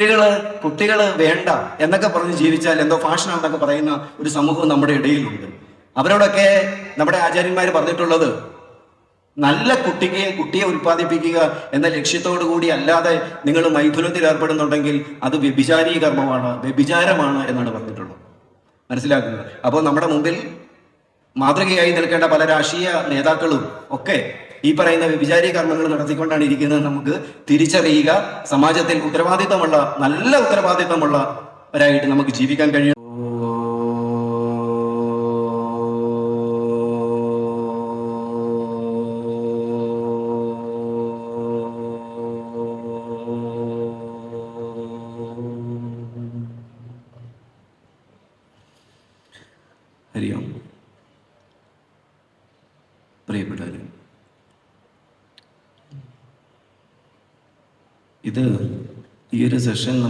കുട്ടികൾ കുട്ടികൾ വേണ്ട എന്നൊക്കെ പറഞ്ഞ് ജീവിച്ചാൽ എന്തോ ഫാഷനാണെന്നൊക്കെ പറയുന്ന ഒരു സമൂഹം നമ്മുടെ ഇടയിലുണ്ട്. അവരോടൊക്കെ നമ്മുടെ ആചാര്യന്മാർ പറഞ്ഞിട്ടുള്ളത് നല്ല കുട്ടിക്ക് കുട്ടിയെ ഉൽപ്പാദിപ്പിക്കുക എന്ന ലക്ഷ്യത്തോടു കൂടി അല്ലാതെ നിങ്ങൾ മൈഥുനത്തിൽ ഏർപ്പെടുന്നുണ്ടെങ്കിൽ അത് വ്യഭിചാരീ കർമ്മമാണ് വ്യഭിചാരമാണ് എന്നാണ് പറഞ്ഞിട്ടുള്ളത്. മനസ്സിലാക്കുന്നത്? അപ്പോൾ നമ്മുടെ മുമ്പിൽ മാതൃകയായി നിൽക്കേണ്ട പല രാഷ്ട്രീയ നേതാക്കളും ഒക്കെ ഈ പറയുന്ന വ്യഭിചാരി കർമ്മങ്ങൾ നടത്തിക്കൊണ്ടാണ് ഇരിക്കുന്നത്. നമുക്ക് തിരിച്ചറിയുക. സമാജത്തിൽ ഉത്തരവാദിത്തമുള്ള നല്ല ഉത്തരവാദിത്തമുള്ളവരായിട്ട് നമുക്ക് ജീവിക്കാൻ കഴിയും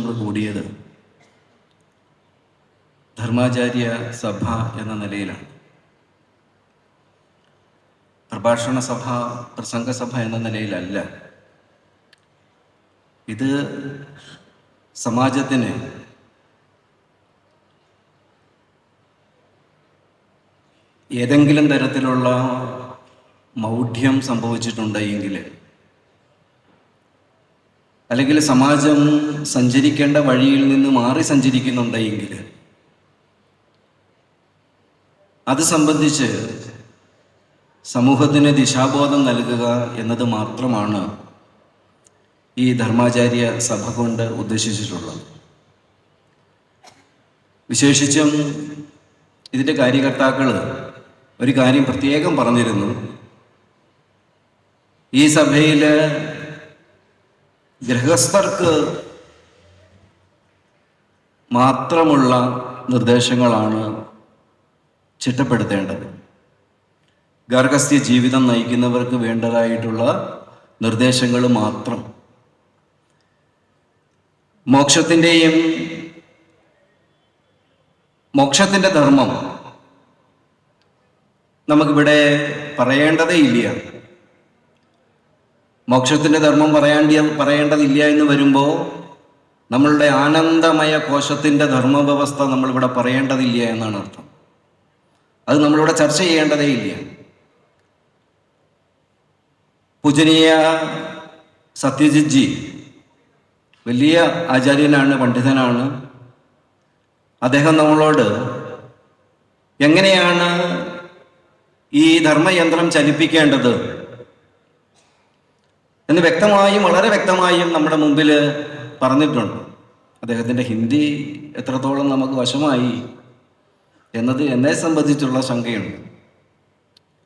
നമ്മൾ കൂടിയത് ധർമാചാര്യ സഭ എന്ന നിലയിലാണ്. പ്രഭാഷണ സഭ പ്രസംഗസഭ എന്ന നിലയിലല്ല. ഇത് സമാജത്തിന് ഏതെങ്കിലും തരത്തിലുള്ള മൗഢ്യം സംഭവിച്ചിട്ടുണ്ടെങ്കിൽ അല്ലെങ്കിൽ സമാജം സഞ്ചരിക്കേണ്ട വഴിയിൽ നിന്ന് മാറി സഞ്ചരിക്കുന്നുണ്ടെങ്കിൽ അത് സംബന്ധിച്ച് സമൂഹത്തിന് ദിശാബോധം നൽകുക എന്നത് മാത്രമാണ് ഈ ധർമാചാര്യ സഭ കൊണ്ട് ഉദ്ദേശിച്ചിട്ടുള്ളത്. വിശേഷിച്ചും ഇതിന്റെ കാര്യകർത്താക്കൾ ഒരു കാര്യം പ്രത്യേകം പറഞ്ഞിരുന്നു. ഈ സഭയിൽ ഗൃഹസ്ഥർക്ക് മാത്രമുള്ള നിർദ്ദേശങ്ങളാണ് ചിട്ടപ്പെടുത്തേണ്ടത്. ഗാർഹസ്ഥ്യ ജീവിതം നയിക്കുന്നവർക്ക് വേണ്ടതായിട്ടുള്ള നിർദ്ദേശങ്ങൾ മാത്രം. മോക്ഷത്തിന്റെയും മോക്ഷത്തിന്റെ ധർമ്മം നമുക്കിവിടെ പറയേണ്ടതേ ഇല്ല മോക്ഷത്തിന്റെ ധർമ്മം പറയേണ്ട പറയേണ്ടതില്ല എന്ന് വരുമ്പോൾ നമ്മളുടെ ആനന്ദമയ കോശത്തിന്റെ ധർമ്മവ്യവസ്ഥ നമ്മളിവിടെ പറയേണ്ടതില്ല എന്നാണ് അർത്ഥം. അത് നമ്മളിവിടെ ചർച്ച ചെയ്യേണ്ടതേ ഇല്ല. പൂജനീയ സത്യജിത് ജി വലിയ ആചാര്യനാണ് പണ്ഡിതനാണ്. അദ്ദേഹം നമ്മളോട് എങ്ങനെയാണ് ഈ ധർമ്മയന്ത്രം ചലിപ്പിക്കേണ്ടത്? എന്ന് വ്യക്തമായും വളരെ വ്യക്തമായും നമ്മുടെ മുമ്പിൽ പറഞ്ഞിട്ടുണ്ട്. അദ്ദേഹത്തിന്റെ ഹിന്ദി എത്രത്തോളം നമുക്ക് വശമായി എന്നത് എന്നെ സംബന്ധിച്ചുള്ള ശങ്കയുണ്ട്.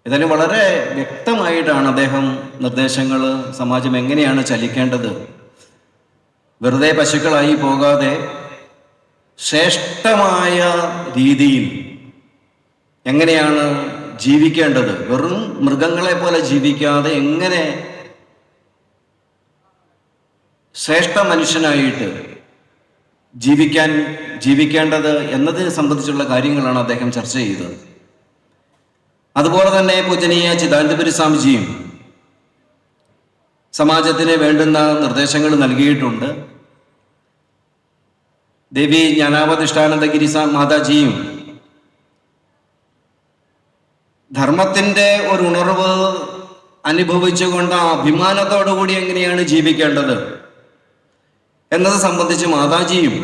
ഏതായാലും വളരെ വ്യക്തമായിട്ടാണ് അദ്ദേഹം നിർദ്ദേശങ്ങൾ സമാജം എങ്ങനെയാണ് ചലിക്കേണ്ടത്. വെറുതെ പശുക്കളായി പോകാതെ ശ്രേഷ്ഠമായ രീതിയിൽ എങ്ങനെയാണ് ജീവിക്കേണ്ടത്? വെറും മൃഗങ്ങളെ പോലെ ജീവിക്കാതെ എങ്ങനെ ശ്രേഷ്ഠ മനുഷ്യനായിട്ട് ജീവിക്കാൻ ജീവിക്കേണ്ടത് എന്നതിനെ സംബന്ധിച്ചുള്ള കാര്യങ്ങളാണ് അദ്ദേഹം ചർച്ച ചെയ്തത്. അതുപോലെ തന്നെ പൂജനീയ ചിദാനന്ദപുരി സ്വാമിജിയും സമാജത്തിന് വേണ്ടുന്ന നിർദ്ദേശങ്ങൾ നൽകിയിട്ടുണ്ട്. ദേവി ജ്ഞാനാവധിഷ്ഠാനന്ദഗിരി മാതാജിയും ധർമ്മത്തിന്റെ ഒരു ഉണർവ് അനുഭവിച്ചുകൊണ്ട് ആ അഭിമാനത്തോടുകൂടി എങ്ങനെയാണ് ജീവിക്കേണ്ടത്? എന്നത് സംബന്ധിച്ച് മാതാജിയും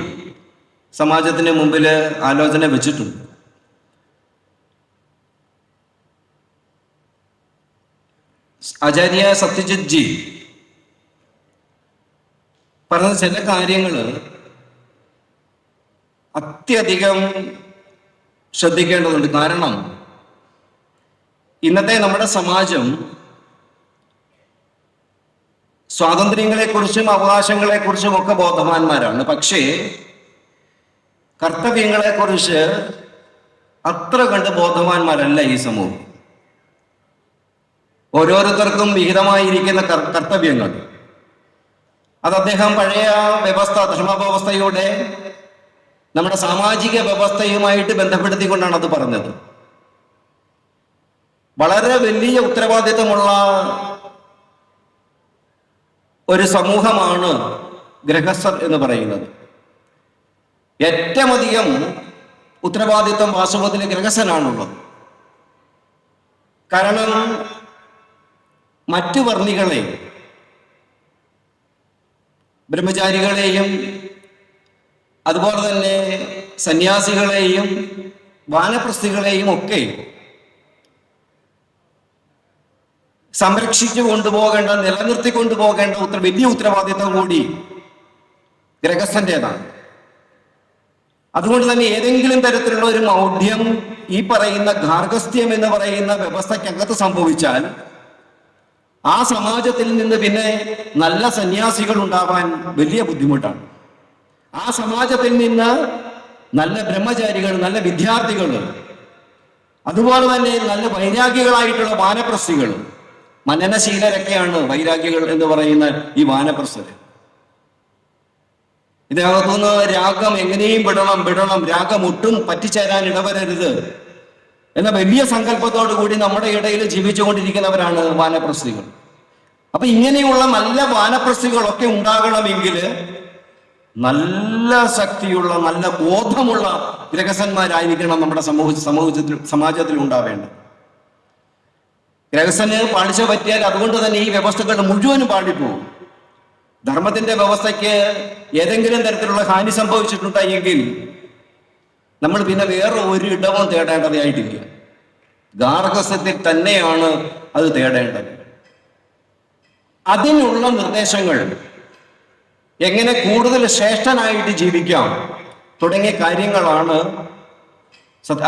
സമാജത്തിന് മുമ്പിൽ ആലോചന വെച്ചിട്ടുണ്ട്. ആചാര്യ സത്യജിത് ജി പറഞ്ഞ ചില കാര്യങ്ങൾ അത്യധികം ശ്രദ്ധിക്കേണ്ടതുണ്ട്. കാരണം ഇന്നത്തെ നമ്മുടെ സമാജം സ്വാതന്ത്ര്യങ്ങളെക്കുറിച്ചും അവകാശങ്ങളെക്കുറിച്ചും ഒക്കെ ബോധവാന്മാരാണ്. പക്ഷേ കർത്തവ്യങ്ങളെക്കുറിച്ച് അത്ര കണ്ട് ബോധവാന്മാരല്ല ഈ സമൂഹം. ഓരോരുത്തർക്കും വിഹിതമായിരിക്കുന്ന കർ- കർത്തവ്യങ്ങൾ. അത് അദ്ദേഹം പഴയ വ്യവസ്ഥ ധർമ്മവ്യവസ്ഥയുടെ നമ്മുടെ സാമാജിക വ്യവസ്ഥയുമായിട്ട് ബന്ധപ്പെടുത്തിക്കൊണ്ടാണ് അത് പറഞ്ഞത്. വളരെ വലിയ ഉത്തരവാദിത്തമുള്ള ഒരു സമൂഹമാണ് ഗ്രഹസ്ഥർ എന്ന് പറയുന്നത്. ഏറ്റവും അധികം ഉത്തരവാദിത്വം വാസ്തവത്തിൽ ഗ്രഹസ്ഥനാണുള്ളത് കാരണം മറ്റു വർണികളെ ബ്രഹ്മചാരികളെയും അതുപോലെ തന്നെ സന്യാസികളെയും വാനപ്രസ്ഥികളെയും ഒക്കെ സംരക്ഷിച്ചു കൊണ്ടുപോകേണ്ട നിലനിർത്തി കൊണ്ടുപോകേണ്ട ഉത്തര വലിയ ഉത്തരവാദിത്വം കൂടി ഗ്രഹസ്ഥന്റേതാണ് അതുകൊണ്ട് തന്നെ ഏതെങ്കിലും തരത്തിലുള്ള ഒരു മൗഢ്യം ഈ പറയുന്ന ഗാർഗസ്ഥ്യം എന്ന് പറയുന്ന വ്യവസ്ഥയ്ക്കകത്ത് സംഭവിച്ചാൽ ആ സമാജത്തിൽ നിന്ന് പിന്നെ നല്ല സന്യാസികൾ ഉണ്ടാവാൻ വലിയ ബുദ്ധിമുട്ടാണ്. ആ സമാജത്തിൽ നിന്ന് നല്ല ബ്രഹ്മചാരികൾ നല്ല വിദ്യാർത്ഥികൾ അതുപോലെ തന്നെ നല്ല വൈരാഗികളായിട്ടുള്ള വാനപ്രസ്ഥികൾ മനനശീലരൊക്കെയാണ് വൈരാഗ്യകൾ എന്ന് പറയുന്ന ഈ വാനപ്രസ്ഥര്. ഇതിനകത്തുനിന്ന് രാഗം എങ്ങനെയും വിടണം വിടണം. രാഗം ഒട്ടും പറ്റിച്ചേരാൻ ഇടവരരുത്. എന്ന വലിയ സങ്കല്പത്തോടു കൂടി നമ്മുടെ ഇടയിൽ ജീവിച്ചുകൊണ്ടിരിക്കുന്നവരാണ് വാനപ്രസ്ഥികൾ അപ്പൊ ഇങ്ങനെയുള്ള നല്ല വാനപ്രസ്ഥികളൊക്കെ ഉണ്ടാകണമെങ്കിൽ നല്ല ശക്തിയുള്ള നല്ല ബോധമുള്ള ഗ്രഹസന്മാരായിരിക്കണം നമ്മുടെ സമൂഹ സമൂഹത്തിൽ സമാജത്തിൽ ഉണ്ടാവേണ്ടത്. ഗ്രഹസന് പാളിച്ച പറ്റിയാൽ അതുകൊണ്ട് തന്നെ ഈ വ്യവസ്ഥകൾ മുഴുവനും പാടിപ്പോകും ധർമ്മത്തിന്റെ വ്യവസ്ഥയ്ക്ക് ഏതെങ്കിലും തരത്തിലുള്ള ഹാനി സംഭവിച്ചിട്ടുണ്ടെങ്കിൽ നമ്മൾ പിന്നെ വേറെ ഒരു ഇടവും തേടേണ്ടതായിട്ടില്ല. ഗാർഹസ്യത്തിൽ തന്നെയാണ് അത് തേടേണ്ടത്. അതിനുള്ള നിർദ്ദേശങ്ങൾ എങ്ങനെ കൂടുതൽ ശ്രേഷ്ഠനായിട്ട് ജീവിക്കാം തുടങ്ങിയ കാര്യങ്ങളാണ്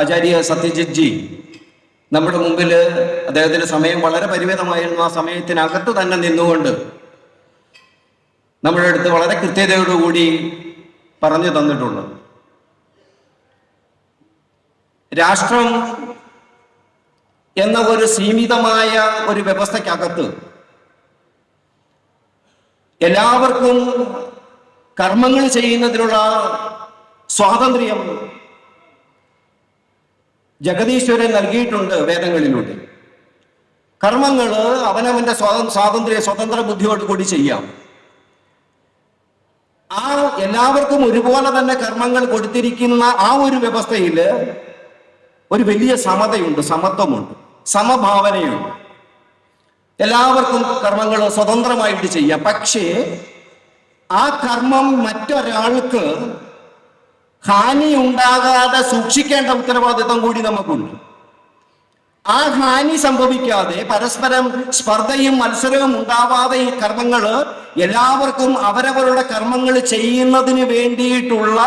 ആചാര്യ സത്യജിത് ജി നമ്മുടെ മുമ്പിൽ അദ്ദേഹത്തിന്റെ സമയം വളരെ പരിമിതമായിരുന്നു. ആ സമയത്തിനകത്ത് തന്നെ നിന്നുകൊണ്ട് നമ്മുടെ അടുത്ത് വളരെ കൃത്യതയോടുകൂടി പറഞ്ഞു തന്നിട്ടുണ്ട്. രാഷ്ട്രം എന്ന ഒരു സീമിതമായ ഒരു വ്യവസ്ഥയ്ക്കകത്ത് എല്ലാവർക്കും കർമ്മങ്ങൾ ചെയ്യുന്നതിനുള്ള സ്വാതന്ത്ര്യം ജഗദീശ്വരൻ നൽകിയിട്ടുണ്ട് വേദങ്ങളിലൂടെ. കർമ്മങ്ങൾ അവനവന്റെ സ്വാത- സ്വാതന്ത്ര്യ സ്വതന്ത്ര ബുദ്ധിയോട് കൂടി ചെയ്യാം. ആ എല്ലാവർക്കും ഒരുപോലെ തന്നെ കർമ്മങ്ങൾ കൊടുത്തിരിക്കുന്ന ആ ഒരു വ്യവസ്ഥയിൽ ഒരു വലിയ സമതയുണ്ട് സമത്വമുണ്ട് സമഭാവനയുണ്ട്. എല്ലാവർക്കും കർമ്മങ്ങൾ സ്വതന്ത്രമായിട്ട് ചെയ്യാം. പക്ഷേ ആ കർമ്മം മറ്റൊരാൾക്ക് ഹാനി ഉണ്ടാകാതെ സൂക്ഷിക്കേണ്ട ഉത്തരവാദിത്വം കൂടി നമുക്കുണ്ട്. ആ ഹാനി സംഭവിക്കാതെ പരസ്പരം സ്പർദ്ധയും മത്സരവും ഉണ്ടാവാതെ ഈ കർമ്മങ്ങൾ എല്ലാവർക്കും അവരവരുടെ കർമ്മങ്ങൾ ചെയ്യുന്നതിന് വേണ്ടിയിട്ടുള്ള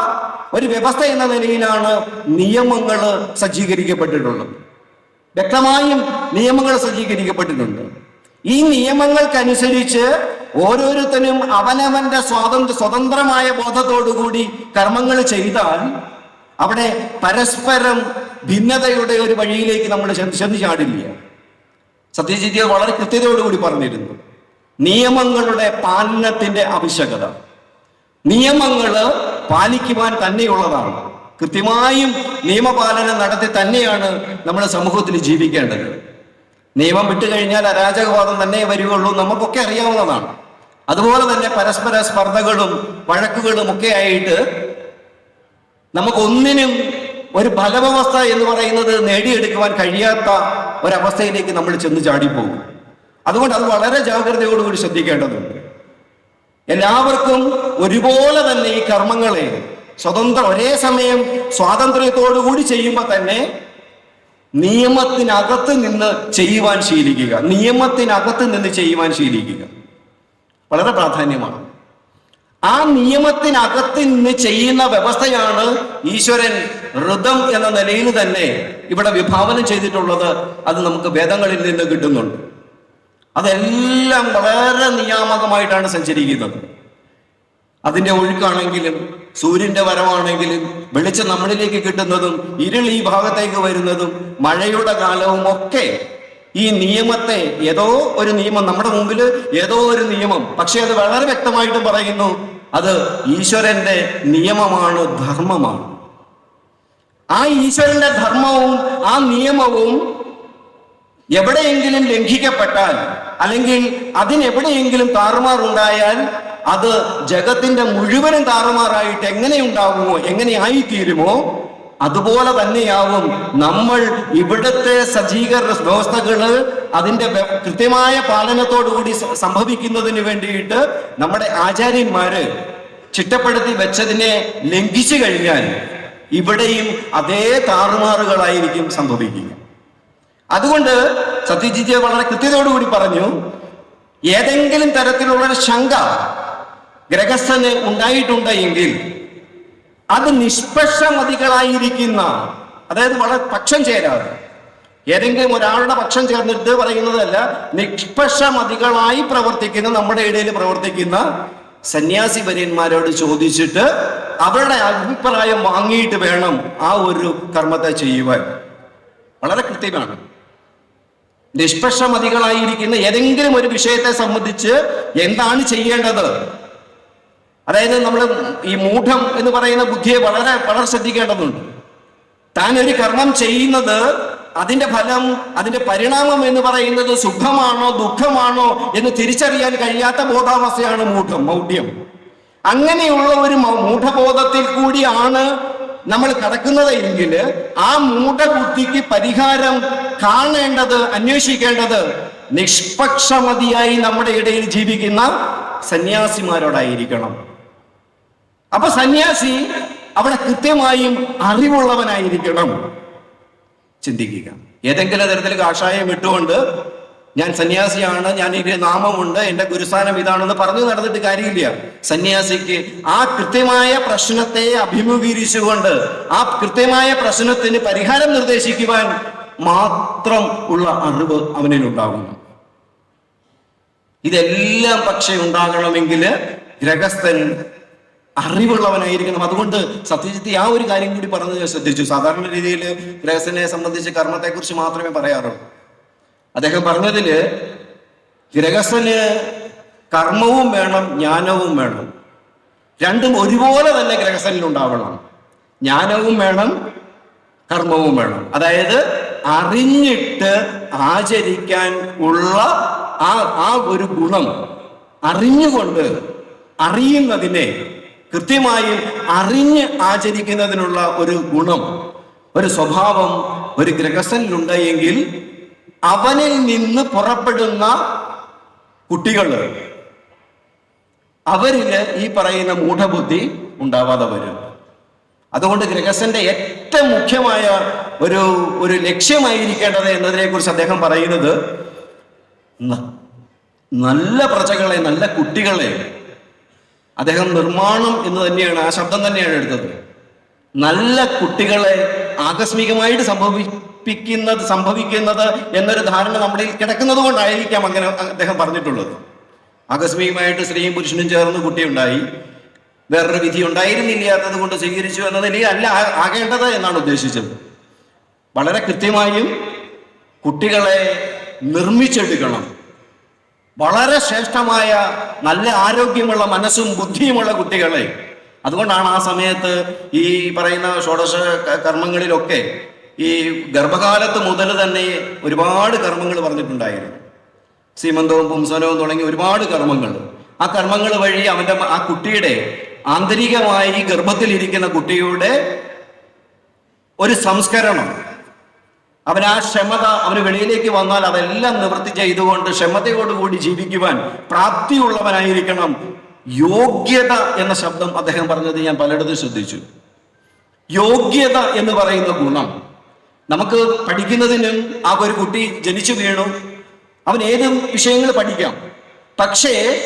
ഒരു വ്യവസ്ഥ എന്ന നിലയിലാണ് നിയമങ്ങൾ സജ്ജീകരിക്കപ്പെട്ടിട്ടുള്ളത്. വ്യക്തമായും നിയമങ്ങൾ സജ്ജീകരിക്കപ്പെട്ടിട്ടുണ്ട്. ഈ നിയമങ്ങൾക്കനുസരിച്ച് ഓരോരുത്തരും അവനവന്റെ സ്വാതന്ത്ര്യ സ്വതന്ത്രമായ ബോധത്തോടുകൂടി കർമ്മങ്ങൾ ചെയ്താൽ അവിടെ പരസ്പരം ഭിന്നതയുടെ ഒരു വഴിയിലേക്ക് നമ്മൾ ചെന്ന് ചാടില്ല. സത്യജിത് വളരെ കൃത്യതയോടുകൂടി പറഞ്ഞിരുന്നു. നിയമങ്ങളുടെ പാലനത്തിന്റെ ആവശ്യകത. നിയമങ്ങൾ പാലിക്കുവാൻ തന്നെയുള്ളതാണ്. കൃത്യമായും നിയമപാലനം നടത്തി തന്നെയാണ് നമ്മുടെ സമൂഹത്തിൽ ജീവിക്കേണ്ടത്. നിയമം വിട്ടുകഴിഞ്ഞാൽ അരാജകവാദം തന്നെ വരികയുള്ളൂ നമുക്കൊക്കെ അറിയാവുന്നതാണ്. അതുപോലെ തന്നെ പരസ്പര സ്പർദ്ധകളും വഴക്കുകളും ഒക്കെ ആയിട്ട് നമുക്കൊന്നിനും ഒരു ഫലവ്യവസ്ഥ എന്ന് പറയുന്നത് നേടിയെടുക്കുവാൻ കഴിയാത്ത ഒരവസ്ഥയിലേക്ക് നമ്മൾ ചെന്ന് ചാടിപ്പോകും. അതുകൊണ്ട് അത് വളരെ ജാഗ്രതയോടുകൂടി ശ്രദ്ധിക്കേണ്ടതുണ്ട്. എല്ലാവർക്കും ഒരുപോലെ തന്നെ ഈ കർമ്മങ്ങളെ സ്വതന്ത്ര ഒരേ സമയം സ്വാതന്ത്ര്യത്തോടുകൂടി ചെയ്യുമ്പോൾ തന്നെ നിയമത്തിനകത്ത് നിന്ന് ചെയ്യുവാൻ ശീലിക്കുക. നിയമത്തിനകത്ത് നിന്ന് ചെയ്യുവാൻ ശീലിക്കുക. വളരെ പ്രാധാന്യമാണ്. ആ നിയമത്തിനകത്ത് നിന്ന് ചെയ്യുന്ന വ്യവസ്ഥയാണ് ഈശ്വരൻ ഋതം എന്ന നിലയിൽ തന്നെ ഇവിടെ വിഭാവനം ചെയ്തിട്ടുള്ളത്. അത് നമുക്ക് വേദങ്ങളിൽ നിന്ന് കിട്ടുന്നുണ്ട്. അതെല്ലാം വളരെ നിയാമകമായിട്ടാണ് സഞ്ചരിക്കുന്നത്. അതിന്റെ ഒഴുക്കാണെങ്കിലും സൂര്യന്റെ വരവാണെങ്കിലും വെളിച്ചം നമ്മളിലേക്ക് കിട്ടുന്നതും ഇരുൾ ഈ ഭാഗത്തേക്ക് വരുന്നതും മഴയുടെ കാലവും ഒക്കെ ഈ നിയമത്തെ ഏതോ ഒരു നിയമം നമ്മുടെ മുമ്പിൽ ഏതോ ഒരു നിയമം പക്ഷെ അത് വളരെ വ്യക്തമായിട്ട് പറയുന്നു അത് ഈശ്വരന്റെ നിയമമാണ് ധർമ്മമാണ്. ആ ഈശ്വരന്റെ ധർമ്മവും ആ നിയമവും എവിടെയെങ്കിലും ലംഘിക്കപ്പെട്ടാൽ അല്ലെങ്കിൽ അതിനെവിടെയെങ്കിലും താറുമാറുണ്ടായാൽ അത് ജഗത്തിന്റെ മുഴുവനും താറുമാറായിട്ട് എങ്ങനെ ഉണ്ടാകുമോ എങ്ങനെയുണ്ടാകുമോ എങ്ങനെയായിത്തീരുമോ അതുപോലെ തന്നെയാവും നമ്മൾ ഇവിടുത്തെ സജ്ജീകരണ വ്യവസ്ഥകൾ അതിന്റെ കൃത്യമായ പാലനത്തോടുകൂടി സംഭവിക്കുന്നതിന് വേണ്ടിയിട്ട് നമ്മുടെ ആചാര്യന്മാര് ചിട്ടപ്പെടുത്തി വെച്ചതിനെ ലംഘിച്ചു കഴിഞ്ഞാൽ ഇവിടെയും അതേ താറുമാറുകളായിരിക്കും സംഭവിക്കുക. അതുകൊണ്ട് സത്യജിത്ത് വളരെ കൃത്യതയോടുകൂടി പറഞ്ഞു ഏതെങ്കിലും തരത്തിലുള്ള ശങ്ക ഗ്രഹസ്ഥന് ഉണ്ടായിട്ടുണ്ടെങ്കിൽ അത് നിഷ്പക്ഷമതികളായിരിക്കുന്ന അതായത് വളരെ പക്ഷം ചേരാതെ ഏതെങ്കിലും ഒരാളുടെ പക്ഷം ചേർന്നിട്ട് പറയുന്നതല്ല നിഷ്പക്ഷമതികളായി പ്രവർത്തിക്കുന്ന നമ്മുടെ ഇടയിൽ പ്രവർത്തിക്കുന്ന സന്യാസി വര്യന്മാരോട് ചോദിച്ചിട്ട് അവരുടെ അഭിപ്രായം വാങ്ങിയിട്ട് വേണം ആ ഒരു കർമ്മത്തെ ചെയ്യുവാൻ. വളരെ കൃത്യമാണ്. നിഷ്പക്ഷമതികളായിരിക്കുന്ന ഏതെങ്കിലും ഒരു വിഷയത്തെ സംബന്ധിച്ച് എന്താണ് ചെയ്യേണ്ടത്? അതായത് നമ്മൾ ഈ മൂഢം എന്ന് പറയുന്ന ബുദ്ധിയെ വളരെ വളരെ ശ്രദ്ധിക്കേണ്ടതുണ്ട്. താൻ ഒരു കർമ്മം ചെയ്യുന്നത് അതിന്റെ ഫലം അതിന്റെ പരിണാമം എന്ന് പറയുന്നത് സുഖമാണോ ദുഃഖമാണോ എന്ന് തിരിച്ചറിയാൻ കഴിയാത്ത ബോധാവസ്ഥയാണ് മൂഢം മൗഢ്യം. അങ്ങനെയുള്ള ഒരു മൂഢബോധത്തിൽ കൂടിയാണ് നമ്മൾ കടക്കുന്നത് എങ്കിൽ ആ മൂഢബുദ്ധിക്ക് പരിഹാരം കാണേണ്ടത് അന്വേഷിക്കേണ്ടത് നിഷ്പക്ഷമതിയായി നമ്മുടെ ഇടയിൽ ജീവിക്കുന്ന സന്യാസിമാരോടായിരിക്കണം. അപ്പൊ സന്യാസി അവിടെ കൃത്യമായും അറിവുള്ളവനായിരിക്കണം. ചിന്തിക്കുക. ഏതെങ്കിലും തരത്തിൽ കാഷായം ഇട്ടുകൊണ്ട് ഞാൻ സന്യാസിയാണ് ഞാൻ ഇതിന് നാമമുണ്ട് എന്റെ ഗുരുസ്ഥാനം ഇതാണെന്ന് പറഞ്ഞു നടന്നിട്ട് കാര്യമില്ല. സന്യാസിക്ക് ആ കൃത്യമായ പ്രശ്നത്തെ അഭിമുഖീകരിച്ചുകൊണ്ട് ആ കൃത്യമായ പ്രശ്നത്തിന് പരിഹാരം നിർദ്ദേശിക്കുവാൻ മാത്രം ഉള്ള അറിവ് അവനിൽ ഉണ്ടാകുന്നു ഇതെല്ലാം പക്ഷേ ഉണ്ടാകണമെങ്കിൽ ഗ്രഹസ്ഥൻ അറിവുള്ളവനായിരിക്കണം. അതുകൊണ്ട് സത്യജിത്ത് ആ ഒരു കാര്യം കൂടി പറഞ്ഞത് ശ്രദ്ധിച്ചു. സാധാരണ രീതിയിൽ ഗ്രഹസനെ സംബന്ധിച്ച് കർമ്മത്തെക്കുറിച്ച് മാത്രമേ പറയാറുള്ളൂ. അദ്ദേഹം പറഞ്ഞതിൽ ഗ്രഹസന് കർമ്മവും വേണം ജ്ഞാനവും വേണം. രണ്ടും ഒരുപോലെ തന്നെ ഗ്രഹസനിൽ ഉണ്ടാവണം ജ്ഞാനവും വേണം കർമ്മവും വേണം. അതായത് അറിഞ്ഞിട്ട് ആചരിക്കാൻ ഉള്ള ആ ആ ഒരു ഗുണം അറിഞ്ഞുകൊണ്ട് അറിയുന്നതിനെ കൃത്യമായും അറിഞ്ഞ് ആചരിക്കുന്നതിനുള്ള ഒരു ഗുണം ഒരു സ്വഭാവം ഒരു ഗ്രഹസ്ഥനിലുണ്ട് എങ്കിൽ അവനിൽ നിന്ന് പുറപ്പെടുന്ന കുട്ടികൾ അവരിൽ ഈ പറയുന്ന മൂഢബുദ്ധി ഉണ്ടാവാതെ വരും. അതുകൊണ്ട് ഗ്രഹസ്ഥന്റെ ഏറ്റവും മുഖ്യമായ ഒരു ഒരു ലക്ഷ്യമായിരിക്കേണ്ടത് എന്നതിനെ കുറിച്ച് അദ്ദേഹം പറയുന്നത് നല്ല പ്രജകളെ നല്ല കുട്ടികളെ അദ്ദേഹം നിർമ്മാണം എന്ന് തന്നെയാണ് ആ ശബ്ദം തന്നെയാണ് എടുത്തത്. നല്ല കുട്ടികളെ ആകസ്മികമായിട്ട് സംഭവിപ്പിക്കുന്നത് സംഭവിക്കുന്നത് എന്നൊരു ധാരണ നമ്മുടെ കിടക്കുന്നത് കൊണ്ടായിരിക്കാം അങ്ങനെ അദ്ദേഹം പറഞ്ഞിട്ടുള്ളത്. ആകസ്മികമായിട്ട് സ്ത്രീയും പുരുഷനും ചേർന്ന് കുട്ടിയുണ്ടായി. വേറൊരു വിധി ഉണ്ടായിരുന്നില്ലാത്തത് കൊണ്ട് സ്വീകരിച്ചു എന്ന നിലയിൽ അല്ല ആകേണ്ടത് എന്നാണ് ഉദ്ദേശിച്ചത്. വളരെ കൃത്യമായും കുട്ടികളെ നിർമ്മിച്ചെടുക്കണം. വളരെ ശ്രേഷ്ഠമായ നല്ല ആരോഗ്യമുള്ള മനസ്സും ബുദ്ധിയുമുള്ള കുട്ടികളെ. അതുകൊണ്ടാണ് ആ സമയത്ത് ഈ പറയുന്ന ഷോഡശ കർമ്മങ്ങളിലൊക്കെ ഈ ഗർഭകാലത്ത് മുതൽ തന്നെ ഒരുപാട് കർമ്മങ്ങൾ പറഞ്ഞിട്ടുണ്ടായിരുന്നു. സീമന്തവും പുംസനവും തുടങ്ങി ഒരുപാട് കർമ്മങ്ങൾ. ആ കർമ്മങ്ങൾ വഴി അവന്റെ ആ കുട്ടിയുടെ ആന്തരികമായി ഗർഭത്തിലിരിക്കുന്ന കുട്ടിയുടെ ഒരു സംസ്കരണം അവൻ ആ ക്ഷമത അവന് വെളിയിലേക്ക് വന്നാൽ അതെല്ലാം നിവൃത്തി ചെയ്തുകൊണ്ട് ക്ഷമതയോടുകൂടി ജീവിക്കുവാൻ പ്രാപ്തിയുള്ളവനായിരിക്കണം. യോഗ്യത എന്ന ശബ്ദം അദ്ദേഹം പറഞ്ഞത് ഞാൻ പലയിടത്തും ശ്രദ്ധിച്ചു. യോഗ്യത എന്ന് പറയുന്ന ഗുണം. നമുക്ക് പഠിക്കുന്നതിനും ആ ഒരു കുട്ടി ജനിച്ചു വീണു. അവൻ ഏത് വിഷയങ്ങൾ പഠിക്കാം? പക്ഷേ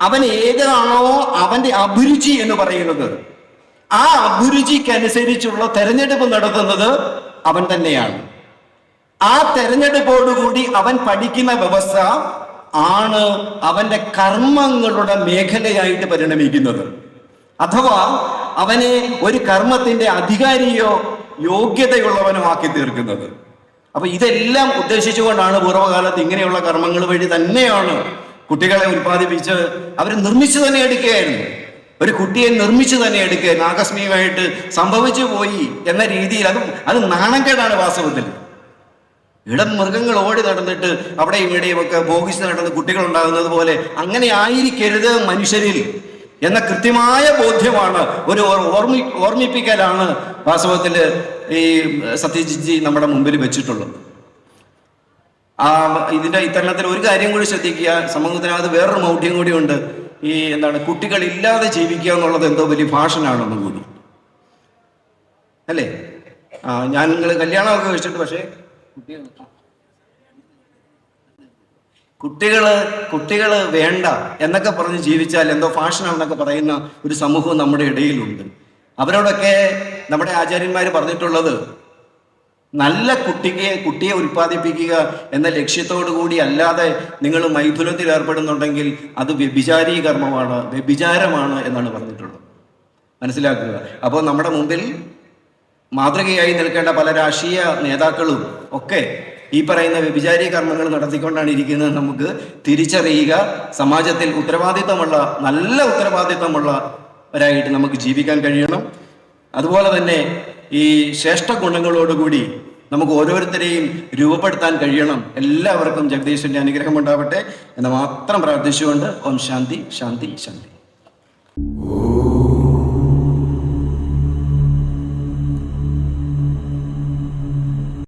അവൻ ഏതാണോ അവന്റെ അഭിരുചി എന്ന് പറയുന്നത്. ആ അഭിരുചിക്കനുസരിച്ചുള്ള തെരഞ്ഞെടുപ്പ് നടത്തുന്നത് അവൻ തന്നെയാണ്. ആ തെരഞ്ഞെടുപ്പോടുകൂടി അവൻ പഠിക്കുന്ന വ്യവസ്ഥ ആണ് അവന്റെ കർമ്മങ്ങളുടെ മേഖലയായിട്ട് പരിണമിക്കുന്നത്. അഥവാ അവനെ ഒരു കർമ്മത്തിന്റെ അധികാരിയോ യോഗ്യതയുള്ളവനോ ആക്കി തീർക്കുന്നത്. അപ്പൊ ഇതെല്ലാം ഉദ്ദേശിച്ചുകൊണ്ടാണ് പൂർവകാലത്ത് ഇങ്ങനെയുള്ള കർമ്മങ്ങൾ വഴി തന്നെയാണ് കുട്ടികളെ ഉൽപ്പാദിപ്പിച്ച് അവർ നിർമ്മിച്ചു തന്നെ എടുക്കുകയായിരുന്നു. ഒരു കുട്ടിയെ നിർമ്മിച്ചു തന്നെ എടുക്കുകയായിരുന്നു. ആകസ്മികമായിട്ട് സംഭവിച്ചു പോയി എന്ന രീതിയിൽ അത് അത് നാണക്കേടാണ് വാസ്തവത്തിൽ. ഇടം മൃഗങ്ങൾ ഓടി നടന്നിട്ട് അവിടെയും ഇവിടെയും ഒക്കെ ബോഗിച്ച് നടന്ന് കുട്ടികൾ ഉണ്ടാകുന്നത് പോലെ അങ്ങനെ ആയിരിക്കരുത് മനുഷ്യരിൽ എന്ന കൃത്യമായ ബോധ്യമാണ് ഒരു ഓർ- ഓർമ്മി ഓർമ്മിപ്പിക്കലാണ് വാസ്തവത്തിൽ ഈ സത്യജിജി നമ്മുടെ മുമ്പിൽ വെച്ചിട്ടുള്ളത്. ആ ഇതിന്റെ ഇത്തരണത്തിൽ ഒരു കാര്യം കൂടി ശ്രദ്ധിക്കുക. സമൂഹത്തിനകത്ത് വേറൊരു മൗഢ്യം കൂടി ഉണ്ട്. ഈ എന്താണ് കുട്ടികൾ ഇല്ലാതെ ജീവിക്കുക എന്നുള്ളത് എന്തോ വലിയ ഭാഷനാണെന്നും കൂടി. അല്ലേ? ആ ഞാൻ നിങ്ങൾ കല്യാണമൊക്കെ വെച്ചിട്ട് പക്ഷേ കുട്ടികൾ കുട്ടികൾ വേണ്ട എന്നൊക്കെ പറഞ്ഞ് ജീവിച്ചാൽ എന്തോ ഫാഷനാണെന്നൊക്കെ പറയുന്ന ഒരു സമൂഹം നമ്മുടെ ഇടയിലുണ്ട്. അവരോടൊക്കെ നമ്മുടെ ആചാര്യന്മാർ പറഞ്ഞിട്ടുള്ളത് നല്ല കുട്ടിക്ക് കുട്ടിയെ ഉൽപ്പാദിപ്പിക്കുക എന്ന ലക്ഷ്യത്തോടു കൂടി അല്ലാതെ നിങ്ങൾ മൈഥുനത്തിൽ ഏർപ്പെടുന്നുണ്ടെങ്കിൽ അത് വ്യഭിചാരീ കർമ്മമാണ് വ്യഭിചാരമാണ് എന്നാണ് പറഞ്ഞിട്ടുള്ളത്. മനസ്സിലാക്കുക? അപ്പോൾ നമ്മുടെ മുമ്പിൽ മാതൃകയായി നിൽക്കേണ്ട പല രാഷ്ട്രീയ നേതാക്കളും ഒക്കെ ഈ പറയുന്ന വ്യഭിചാരി കർമ്മങ്ങൾ നടത്തിക്കൊണ്ടാണ് ഇരിക്കുന്നത്. നമുക്ക് തിരിച്ചറിയുക സമാജത്തിൽ ഉത്തരവാദിത്തമുള്ള നല്ല ഉത്തരവാദിത്തമുള്ളവരായിട്ട് നമുക്ക് ജീവിക്കാൻ കഴിയണം. അതുപോലെ തന്നെ ഈ ശ്രേഷ്ഠ ഗുണങ്ങളോടുകൂടി നമുക്ക് ഓരോരുത്തരെയും രൂപപ്പെടുത്താൻ കഴിയണം. എല്ലാവർക്കും ജഗദീശന്റെ അനുഗ്രഹം ഉണ്ടാവട്ടെ എന്ന് മാത്രം പ്രാർത്ഥിച്ചുകൊണ്ട് ഓം ശാന്തി ശാന്തി ശാന്തി.